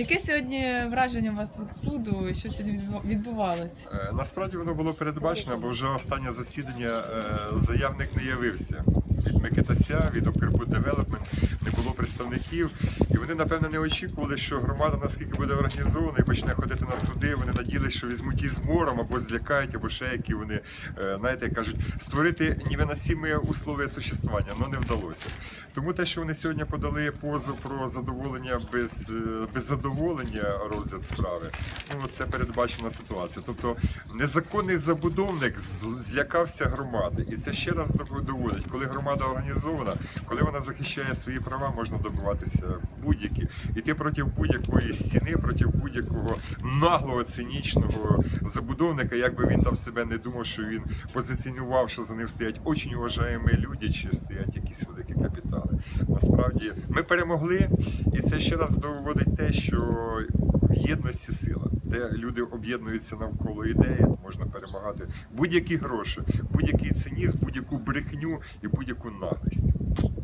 Яке сьогодні враження у вас від суду? Що сьогодні відбу- відбувалось? Е, Насправді воно було передбачено, бо вже останнє засідання е, заявник не явився. Від Микитася, від Укрпут Девелопмент не було представників, і вони напевно не очікували, що громада наскільки буде організована і почне ходити на суди. Вони надіялися, що візьмуть із мором або злякають, або ще які вони е, знаєте, кажуть, створити невиносимі условия существування, але не вдалося. Тому те, що вони сьогодні подали позов про задоволення без, без задоволення розгляд справи, ну це передбачена ситуація. Тобто незаконний забудовник злякався громади, і це ще раз доводить, коли громада організована, коли вона захищає свої права, можна добиватися будь-які. Іти проти будь-якої стіни, проти будь-якого наглого, цинічного забудовника, як би він там себе не думав, що він позиціонував, що за ним стоять очень уважаємі люди, чи стоять якісь великі капітали. Насправді ми перемогли, і це ще раз доводить те, що в єдності сила, де люди об'єднуються навколо ідеї, можна перемагати будь-які гроші, будь-який цинізм, будь-яку брехню і будь-яку. Поздравляю.